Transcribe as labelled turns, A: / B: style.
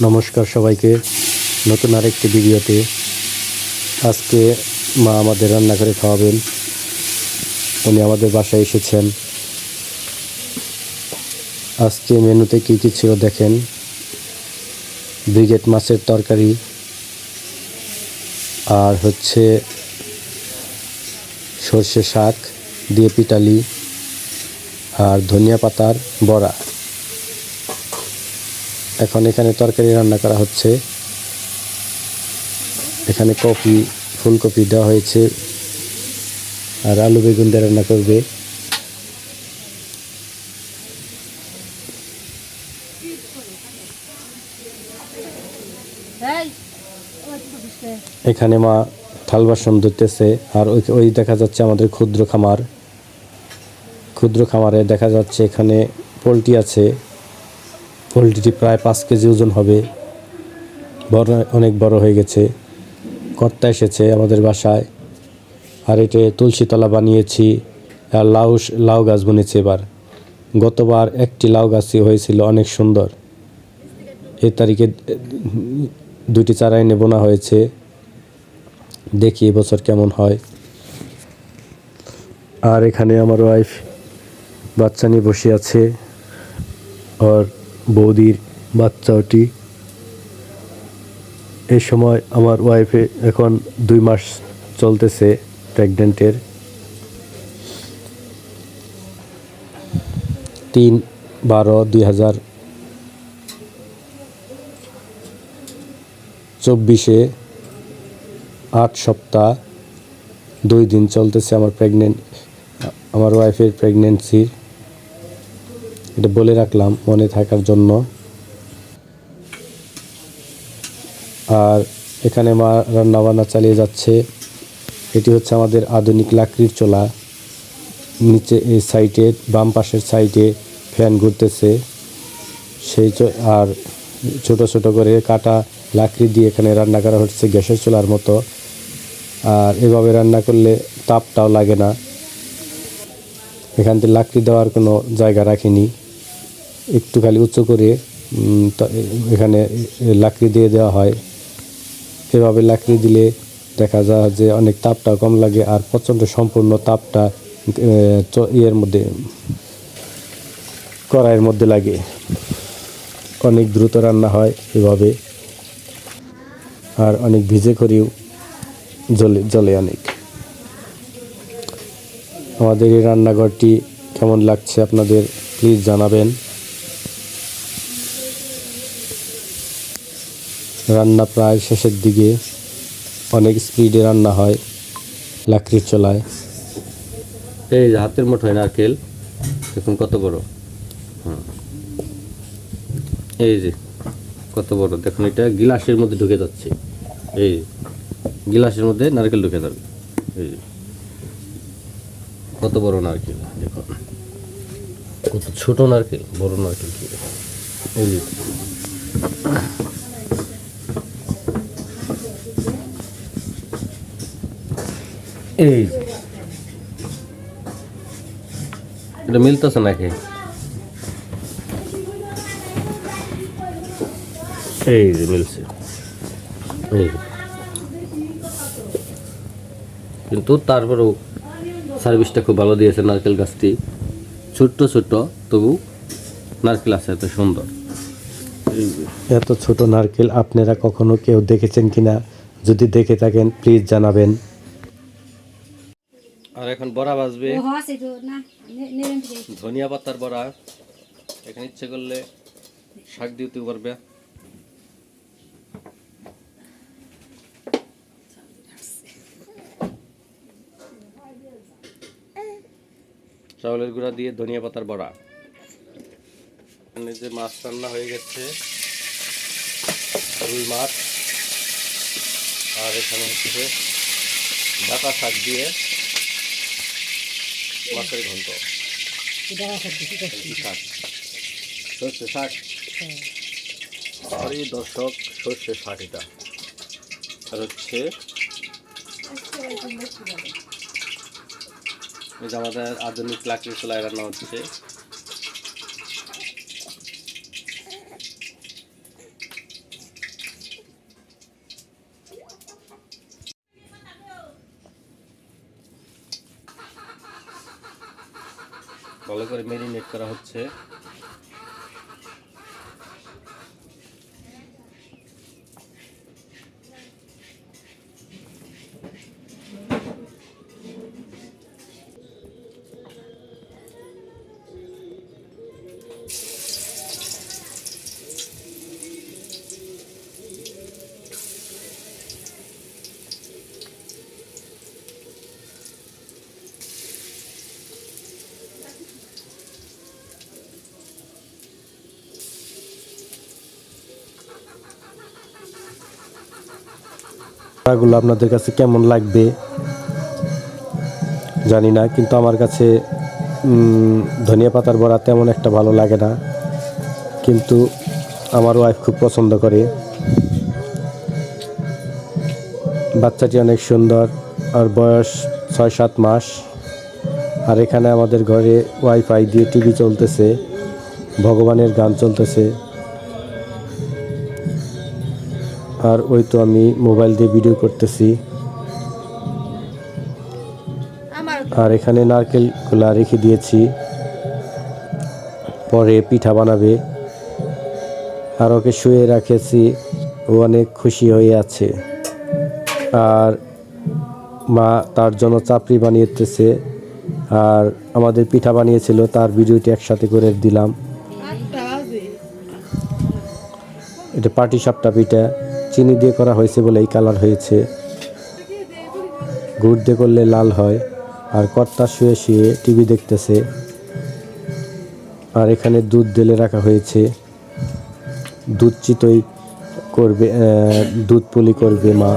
A: নমস্কার সবাইকে। নতুন আরেকটি ভিডিওতে আজকে মা আমাদের রান্না করে খাওয়াবেন। উনি আমাদের বাসায় এসেছেন। আজকে মেনুতে কী কী ছিল দেখেন। ব্রিগেড মাছের তরকারি। আর হচ্ছে সর্ষে শাক, দিয়ে পিটালি আর ধনিয়া পাতার বড়া। এখন এখানে তরকারি রান্না করা হচ্ছে। এখানে কপি ফুলকপি দেওয়া হয়েছে। আর আলু বেগুন দিয়ে রান্না করবে। এখানে মা থাল বাসন ধুতেছে আর ওই ওই দেখা যাচ্ছে আমাদের ক্ষুদ্র খামার। ক্ষুদ্র খামারে দেখা যাচ্ছে এখানে পোলট্রি আছে। পোলট্রিটি প্রায় পাঁচ কেজি ওজন হবে। বড়, অনেক বড় হয়ে গেছে। কর্তা এসেছে আমাদের বাসায়। আর এটা তুলসীতলা বানিয়েছি। আর লাউ লাউ গাছ বুনেছি এবার। গতবার একটি লাউ গাছই হয়েছিল অনেক সুন্দর। এ তারিখে দুটি চারা এনে বোনা হয়েছে। দেখি এবছর কেমন হয়। আর এখানে আমার ওয়াইফ বাচ্চা নিয়ে বসে আছে। আর বৌদির বাচ্চা ওটি এই সময় আমার ওয়াইফে এখন দুই মাস চলতেছে প্রেগনেন্টের তিন বারো দুই হাজার চব্বিশে আট সপ্তাহ দুই দিন চলতেছে আমার প্রেগনেন্ট আমার ওয়াইফের প্রেগনেন্সির এটা বলে রাখলাম মনে থাকার জন্য। আর এখানে মা রান্নাবান্না চালিয়ে যাচ্ছে। এটি হচ্ছে আমাদের আধুনিক লাকড়ির চোলা। নিচে এই সাইডে, বাম পাশের সাইডে ফ্যান ঘুরতেছে। সেই আর ছোট ছোট করে কাটা লাকড়ি দিয়ে এখানে রান্না করা হচ্ছে গ্যাসের চুলার মতো। আর এভাবে রান্না করলে তাপটাও লাগে না। এখান থেকে লাকড়ি দেওয়ার কোনো জায়গা রাখিনি। একটু খালি উঁচু করে এখানে লাকড়ি দিয়ে দেওয়া হয়। এভাবে লাকড়ি দিলে দেখা যায় যে অনেক তাপটা কম লাগে আর প্রচণ্ড সম্পূর্ণ তাপটা ইয়ের মধ্যে, কড়াইয়ের মধ্যে লাগে। অনেক দ্রুত রান্না হয় এভাবে। আর অনেক ভিজে করেও জলে জলে অনেক। আমাদের এই রান্নাঘরটি কেমন লাগছে আপনাদের প্লিজ জানাবেন। রান্না প্রায় শেষের দিকে অনেক স্পিডে রান্না হয় লাকড়ির চলায়। এই যে হাতের মুঠোয় নারকেল, দেখুন কত বড়। এই যে কত বড়, দেখুন এটা গিলাসের মধ্যে ঢুকে যাচ্ছে। এই গিলাসের মধ্যে নারকেল ঢুকে যাবে। এই যে। কত বড় নারকেল, দেখুন। কত ছোট নারকেল, বড় নারকেল এই এই। এটা মিলতেছে নাকি? এই যে মিলছে। এই। কিন্তু তারপরেও সার্ভিসটা খুব ভালো দিয়েছে নারকেল গাছটি। ছোট্ট ছোট্ট তবু নারকেল আছে এত সুন্দর। এত ছোট নারকেল আপনারা কখনো কেউ দেখেছেন কিনা? যদি দেখে থাকেন প্লিজ জানাবেন। আর এখন বড়া বাজবে
B: নেড়ে
A: ধনিয়া পাতার বড়া। এখানে ইচ্ছে করলে শাক দিতে পারবে। চাউলের গুঁড়া দিয়ে ধনিয়া পাতার বড়া। এখানে যে মাছ রান্না হয়ে গেছে রুই মাছ। আর এখানে হচ্ছে ডাটা শাক দিয়ে মাছের ঘন্ট। শাক। সর্ষে শাক। সরি দর্শক সর্ষে শাক এটা। আর হচ্ছে এই যে আমাদের আধুনিক লাকড়ি চুলায় রান্না হচ্ছে। ভালো করে মেরিনেট করা হচ্ছে। গুলো আপনাদের কাছে কেমন লাগবে? জানি না, কিন্তু আমার কাছে ধনিয়া পাতার বড়া তেমন একটা ভালো লাগে না। কিন্তু আমার ওয়াইফ খুব পছন্দ করে। বাচ্চাটি অনেক সুন্দর, আর বয়স ছয় সাত মাস। আর এখানে আমাদের ঘরে ওয়াইফাই দিয়ে টিভি চলতেছে, ভগবানের গান চলতেছে। আর ওই তো আমি মোবাইল দিয়ে ভিডিও করতেছি। আর এখানে নারকেল খোলা রেখে দিয়েছি। পরে পিঠা বানাবে। আর ওকে শুয়ে রাখেছি। ও অনেক খুশি হয়ে আছে। আর মা তার জন্য চাপড়ি বানিয়েতেছে। আর আমাদের পিঠা বানিয়েছিল তার ভিডিওটি একসাথে করে দিলাম। এটা পাটি সাপটা পিঠা। চিনি দিয়ে করা হয়েছে বলে এই কালার হয়েছে। গুড় দিয়ে করলে লাল হয়। আর কর্তা শুয়ে শুয়ে টিভি দেখতেছে। আর এখানে দুধ দেলে রাখা হয়েছে। দুধ চিতই করবে দুধ পুলি করবে মা।